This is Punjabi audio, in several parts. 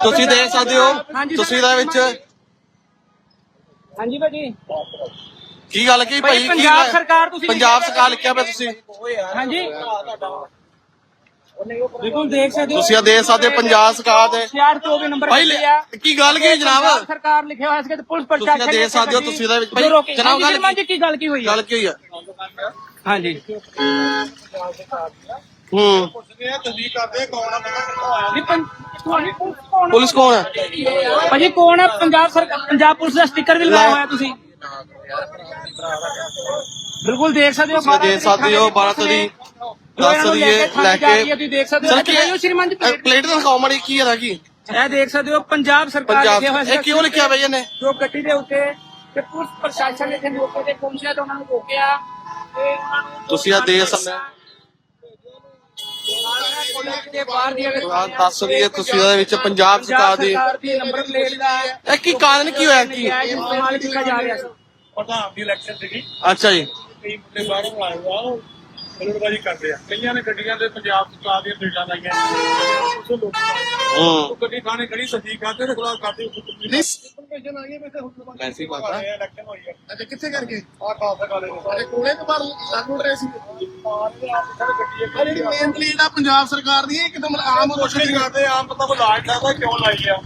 ਤੁਸੀਂ ਦੇਖ ਸਕਦੇ ਹੋ ਹਾਂਜੀ, ਤਸਵੀਰਾਂ ਵਿੱਚ ਹਾਂਜੀ। ਭਾਜੀ। ਕੀ ਗੱਲ ਕੀ ਭਾਈ, ਭਾਈ ਕੀ ਪੰਜਾਬ ਗੱਲ- ਸਰਕਾਰ ਤੁਸੀਂ ਪੰਜਾਬ ਲਿਖਿਆ ਸਰਕਾਰ ਲਿਖਿਆ ਪਿਆ ਤੁਸੀਂ। ਹਾਂਜੀ। ਬਿਲਕੁਲ ਦੇਖ ਸਕਦੇ ਹੋ। ਤੁਸੀਂ ਆ ਦੇਖ ਸਕਦੇ ਹੋ ਪੰਜਾਬ ਸਰਕਾਰ ਦੇ 6424 ਨੰਬਰ ਭਾਈ ਗੱਡੀ ਆ। ਕੀ ਗੱਲ ਕੀ ਜਨਾਬ? ਸਰਕਾਰ ਲਿਖਿਆ ਹੋਇਆ ਸੀ ਤੇ ਪੁਲਿਸ ਪ੍ਰਸ਼ਾਸਨ ਤੁਸੀਂ ਦੇਖ ਸਕਦੇ ਹੋ, ਤੁਸੀਂ ਇਹਦੇ ਵਿੱਚ- ਭਾਈ, ਭਾਈ ਜਨਾਬ ਗੱਲ ਜਨਾਬ ਜੀ ਕੀ ਗੱਲ ਕੀ ਹੋਈ ਆ? ਗੱਲ ਕੀ ਹੋਈ ਆ? ਹਾਂਜੀ। ਹੂੰ। ਵੀ ਪੰ- ਤੁਹਾਡੀ ਪੁਲਿਸ ਕੌਣ ਆ? ਪੁਲਿਸ ਕੌਣ ਹੈ? ਭਾਜੀ ਕੌਣ ਹੈ? ਪੰਜਾਬ ਸਰਕਾਰ ਪੰਜਾਬ ਪੁਲਿਸ ਦਾ ਸਟicker ਵੀ ਲਗਾਇਆ ਹੋਇਆ ਤੁਸੀਂ। ਬਿਲਕੁਲ ਦੇਖ ਸਕਦੇ ਹੋ ਤੁਸੀਂ ਦੇਖ ਸਕਦੇ ਹੋ ਭਾਰਤ ਦੀ ਦੱਸ ਦਈਏ ਲੈ ਕੇ ਤੁਸੀਂ ਦੇਖ ਸਕਦੇ ਸਰ ਹੋ ਇਹ ਸ਼੍ਰੀਮਾਨ ਜੀ ਪਲੇਟ- ਪਲੇਟ ਦਾ ਦਿਖਾਓ ਮਾੜੀ ਕੀ ਹੈ ਕੀ? ਇਹ ਦੇਖ ਸਕਦੇ ਹੋ ਪੰਜਾਬ ਸਰਕਾਰ ਲਿਖਿਆ ਹੋਇਆ ਇਹ ਕਿਉਂ ਲਿਖਿਆ ਬਈ ਇਹਨੇ? ਜੋ ਗੱਡੀ ਦੇ ਉੱਤੇ ਤੇ ਪੁਲਿਸ ਪ੍ਰਸ਼ਾਸਨ ਇੱਥੇ ਮੌਕੇ ਤੇ ਪਹੁੰਚਿਆ ਤੇ ਉਹਨਾਂ ਨੂੰ ਰੋਕਿਆ ਤੇ ਉਹਨਾਂ ਨੂੰ ਤੁਸੀਂ ਆਹ ਦੇਖ ਸਕਦੇ ਹੋ। ਦੇ ਬਾਹਰ ਦੀਆਂ ਆਹ ਦੱਸ ਦਈਏ ਤੁਸੀਂ ਇਹਦੇ ਵਿੱਚ ਪੰਜਾਬ ਸਰਕਾਰ ਦੀ ਦੀ ਨੰਬਰ ਪਲੇਟ ਦਾ ਇਹ ਕੀ ਕਾਰਨ ਕੀ ਹੋਇਆ? ਕੀ ਨਜਾਇਜ਼ ਇਸਤੇਮਾਲ ਕੀਤਾ ਜਾ ਰਿਹਾ ਸੀ। ਪ੍ਰਧਾਨ ਦੀ ਇਲੈਕਸ਼ਨ ਸੀਗੀ। ਅੱਛਾ ਜੀ। ਕਈ ਮੁੰਡੇ ਬਾਹਰੋਂ ਆਏ ਆ ਉਹ ਬਲੜਬਾਜੀ ਕਰਦੇ ਆ। ਕਈਆਂ ਨੇ ਗੱਡੀਆਂ ਦੇ ਪੰਜਾਬ ਸਰਕਾਰ ਦੀਆਂ ਪਲੇਟਾਂ ਲਾਈਆਂ। ਉਸੇ ਲੋਕ ਹੂੰ। ਉਹ ਗੱਡੀ ਥਾਣੇ ਖੜੀ ਸੱਜੀ ਕਰਦੇ ਤੇ ਖਿਲਾਫ ਕਰਦੇ ਇਨਫੋਰਮੇਸ਼ਨ ਆਈ ਹੈ ਵੀ ਤੇ ਹੁਣ ਵੈਸੇ ਹੀ ਬਾਤ ਆ। ਇਲੈਕਸ਼ਨ ਹੋਈ ਹੈ ਅੱਛਾ ਕਿੱਥੇ ਕਰਕੇ ਆ ਖਾਲਸਾ ਕਾਲਜ ਤੇ ਕੋਲੇ ਤੋਂ ਬਾਹਰ ਲੱਗੂ ਰਹੇ ਸੀ। ਗੱਡੀ ਆ ਜਿਹੜੀ ਮੇਨ ਪਲੇਟ ਆ। ਪੰਜਾਬ ਸਰਕਾਰ ਦੀ ਇਹ ਇੱਕਦਮ ਆਮ ਕੁਛ ਨਹੀਂ ਕਰਦੇ ਆਮ ਪਤਾ ਕੋ ਲਾਜ ਕਰਦਾ ਕਿਉਂ ਲਾਈ ਆ?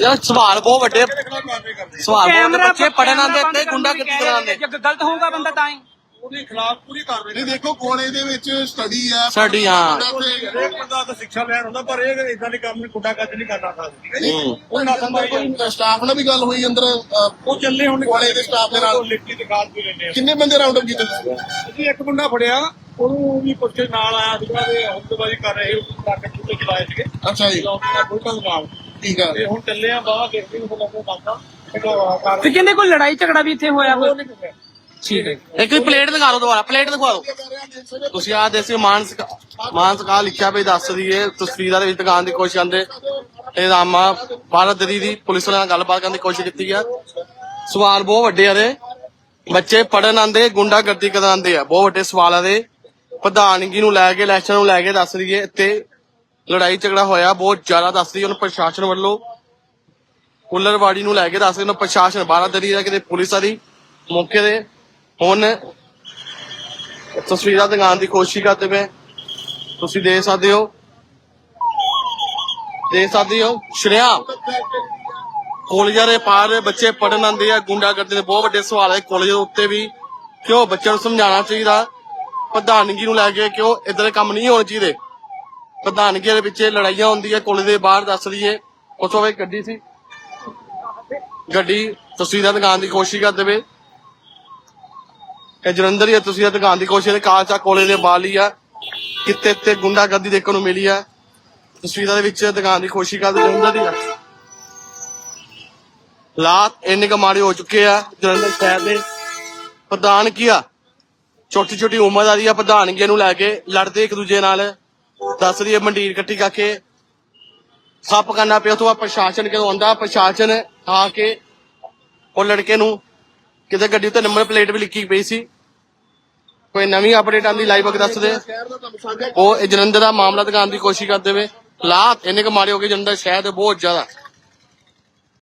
ਯਾਰ ਸਵਾਲ ਬਹੁਤ ਵੱਡੇ। ਕਿਹਦੇ ਖਿਲਾਫ ਕਾਰਵਾਈ ਕਰਦੇ ਸਵਾਲ ਬਹੁਤ ਵੱਡੇ ਬੱਚੇ ਪੜਨ ਆਉਂਦੇ ਕਰਨ ਗੁੰਡਾ ਕਿੱਥੇ ਕਰਾਉਂਦੇ ਜੇ ਗਲਤ ਹੋਊਗਾ ਬੰਦਾ ਤਾਂ ਹੀ। ਉਹਦੇ ਖਿਲਾਫ ਪੂਰੀ ਕਾਰਵਾਈ ਨਹੀਂ ਦੇਖੋ ਕੋਲੇ ਦੇ ਵਿੱਚ ਸਟੱਡੀ ਆ ਸਾਡੀ ਹਾਂ। ਹਰੇਕ ਬੰਦਾ ਤਾਂ ਸਿੱਖਿਆ ਲੈਣ ਹੁੰਦਾ ਪਰ ਇਹ ਇਦਾਂ ਦੇ ਕੰਮ ਨੂੰ ਗੁੰਡਾ ਕੱਜ ਨਹੀਂ ਕਰਨਾ ਸਕਦਾ ਹੂੰ। ਉਹ ਨਾ ਸੰਭਾਈ ਕੋਈ ਸਟਾਫ ਨਾਲ ਵੀ ਗੱਲ ਹੋਈ ਅੰਦਰ ਅਹ, ਉਹ ਚੱਲੇ ਹੁਣ ਕੋਲੇ ਦੇ ਸਟਾਫ ਦੇ ਨਾਲ। ਲਿਖਤੀ ਦਿਖਾ ਵੀ ਲੈਂਦੇ ਆ। ਕਿੰਨੇ ਬੰਦੇ ਰਾਉਂਡ ਅਪ ਕੀਤੇ ਤੁਸੀਂ? ਅਸੀਂ ਇੱਕ ਮੁੰਡਾ ਫੜਿਆ ਉਹਨੂੰ ਵੀ ਪੁੱਛ ਕੇ ਨਾਲ ਆਇਆ ਸੀਗਾ ਤੇ ਹੁਕਮਬਾਜ਼ੀ ਕਰ ਰਹੇ ਉਹ ਟਰੱਕ ਟੁੱਟੇ ਚਲਾਏ ਸੀਗੇ। ਅੱਛਾ ਜੀ। ਲਾਉਂਦੇ ਆ ਬੁਲਟਾਂ ਦੇ ਨਾਲ। ਠੀਕ ਆ। ਤੇ ਹੁਣ ਚੱਲੇ ਆ ਬਾਹਰ ਦੇਖਦੇ ਨੂੰ ਲੱਗਦਾ ਬਾਤਾਂ ਕਰ ਤੇ ਕਹਿੰਦੇ ਕੋਈ ਲੜਾਈ ਝਗੜਾ ਵੀ ਇੱਥੇ ਹੋਇਆ ਕੋਈ ਠੀਕ ਹੈ। ਇੱਕ ਵੀ ਪਲੇਟ ਦਿਖਾ ਦਿਓ ਦੁਬਾਰਾ ਪਲੇਟ ਦਿਖਾ ਦਿਓ। ਤੁਸੀਂ ਆਹ ਦੇਸੀ ਮਾਨਸ ਮਾਨਸਕਾ ਲਿਖਿਆ ਵੀ ਦੱਸ ਦਈਏ, ਤਸਵੀਰਾਂ ਦੇ ਵਿੱਚ ਦਿਖਾਉਣ ਦੀ ਕੋਸ਼ਿਸ਼ ਆਂਦੇ ਇਹ ਰਾਮਾ ਭਾਰਤ ਦੀ ਦੀ ਪੁਲਿਸ ਵਾਲਿਆਂ ਨਾਲ ਗੱਲਬਾਤ ਕਰਨ ਦੀ ਕੋਸ਼ਿਸ਼ ਕੀਤੀ ਆ। ਸਵਾਲ ਬਹੁਤ ਵੱਡੇ ਆ ਦੇ ਬੱਚੇ ਪੜਨ ਆਂਦੇ ਗੁੰਡਾਗਰਦੀ ਕਰਨ ਆਂਦੇ ਆ। ਬਹੁਤ ਵੱਡੇ ਸਵਾਲ ਆ ਦੇ ਪ੍ਰਧਾਨਗੀ ਨੂੰ ਲੈ ਕੇ ਇਲੈਕਸ਼ਨ ਨੂੰ ਲੈ ਕੇ ਦੱਸ ਦਈਏ, ਇੱਥੇ ਲੜਾਈ ਝਗੜਾ ਹੋਇਆ, ਬਹੁਤ ਜ਼ਿਆਦਾ ਦੱਸ ਦਈਏ ਉਹਨੂੰ ਪ੍ਰਸ਼ਾਸਨ ਵੱਲੋਂ। ਕੁੱਲਰਵਾੜੀ ਨੂੰ ਲੈ ਕੇ ਦੱਸ ਰਹੇ ਨੇ ਪ੍ਰਸ਼ਾਸਨ ਬਾਰਾਦਰੀ ਦਾ ਕਿਤੇ ਪੁਲਿਸ ਵਾਲੀ ਮੌਕੇ ਦੇ ਹੁਣ ਤਸਵੀਰਾਂ ਦਿਖਾਉਣ ਦੀ ਕੋਸ਼ਿਸ਼ ਕਰਦੇ ਪਏ। ਤੁਸੀਂ ਦੇਖ ਸਕਦੇ ਹੋ। ਦੇਖ ਸਕਦੇ ਹੋ, ਸ਼ਰਿਆ ਕਾਲਜਾਂ ਦੇ ਪਾਰ ਬੱਚੇ ਪੜਨ ਆਉਂਦੇ ਆ ਗੁੰਡਾ ਕਰਦੇ ਬਹੁਤ ਵੱਡੇ ਸਵਾਲ ਹੈ ਕਾਲਜ ਦੇ ਉੱਤੇ ਵੀ ਕਿਉਂ ਬੱਚਿਆਂ ਨੂੰ ਸਮਝਾਉਣਾ ਚਾਹੀਦਾ? ਪ੍ਰਧਾਨਗੀ ਨੂੰ ਲੈ ਕੇ ਕਿਉਂ ਇਦਾਂ ਦੇ ਕੰਮ ਨਹੀਂ ਹੋਣੇ ਚਾਹੀਦੇ? ਪ੍ਰਧਾਨਗੀ ਦੇ ਪਿੱਛੇ ਲੜਾਈਆਂ ਹੁੰਦੀਆਂ ਕਾਲਜ ਦੇ ਬਾਹਰ ਦੱਸ ਦਈਏ। ਉੱਥੋਂ ਇੱਕ ਗੱਡੀ ਸੀ? ਗੱਡੀ ਤਸਵੀਰਾਂ ਦਿਖਾਉਣ ਦੀ ਕੋਸ਼ਿਸ਼ ਕਰਦੇ ਪਏ। ਇਹ ਜਲੰਧਰ ਹੀ ਤੁਸੀਂ ਇਹ ਦੀ ਕੋਸ਼ਿਸ਼ ਕਾਲਚਾ ਕੋਲੇ ਦੇ ਬਾਲ ਆ, ਕਿਤੇ ਇੱਥੇ ਗੁੰਡਾਗਰਦੀ ਦੇਖਣ ਨੂੰ ਮਿਲੀ ਆ। ਤਸਵੀਰਾਂ ਦੇ ਵਿੱਚ ਦਿਖਾਉਣ ਦੀ ਕੋਸ਼ਿਸ਼ ਕਰਦੇ ਜਲੰਧਰ ਦੀ ਆ। ਲਾਤ ਇੰਨੇ ਕੁ ਮਾੜੇ ਹੋ ਚੁੱਕੇ ਆ, ਜਲੰਧਰ ਸ਼ਹਿਰ ਦੇ। ਪ੍ਰਧਾਨ ਕੀ ਆ? ਛੋਟੀ ਛੋਟੀ ਉਮਰ ਆ ਵਾਲੀ ਆ ਪ੍ਰਧਾਨਗੀ ਨੂੰ ਲੈ ਕੇ ਲੜਦੇ ਇੱਕ ਦੂਜੇ ਨਾਲ। ਦੱਸ ਰਹੀ ਹੈ ਮੰਡੀਰ ਇਕੱਠੀ ਕਰਕੇ। ਸੱਪ ਕਰਨਾ ਪਿਆ ਤੋਂ ਬਾਅਦ ਪ੍ਰਸ਼ਾਸਨ ਜਦੋਂ ਆਉਂਦਾ, ਪ੍ਰਸ਼ਾਸਨ ਆ ਕੇ ਉਹ ਲੜਕੇ ਨੂੰ ਕਿਤੇ ਗੱਡੀ ਉੱਤੇ ਨੰਬਰ ਪਲੇਟ ਵੀ ਲਿਖੀ ਪਈ ਸੀ। ਕੋਈ ਨਵੀਂ ਅਪਡੇਟ ਆਂਦੀ ਲਾਈਵ ਅਗ ਦੱਸਦੇ ਸ਼ਹਿਰ ਉਹ ਇਹ ਜਲੰਧਰ ਦਾ ਮਾਮਲਾ ਦਿਖਾਉਣ ਦੀ ਕੋਸ਼ਿਸ਼ ਕਰਦੇ ਵੇ। ਹਾਲਾਤ ਇੰਨੇ ਕੁ ਮਾੜੇ ਹੋ ਗਏ, ਜਲੰਧਰ ਸ਼ਹਿਰ ਦੇ ਬਹੁਤ ਜ਼ਿਆਦਾ।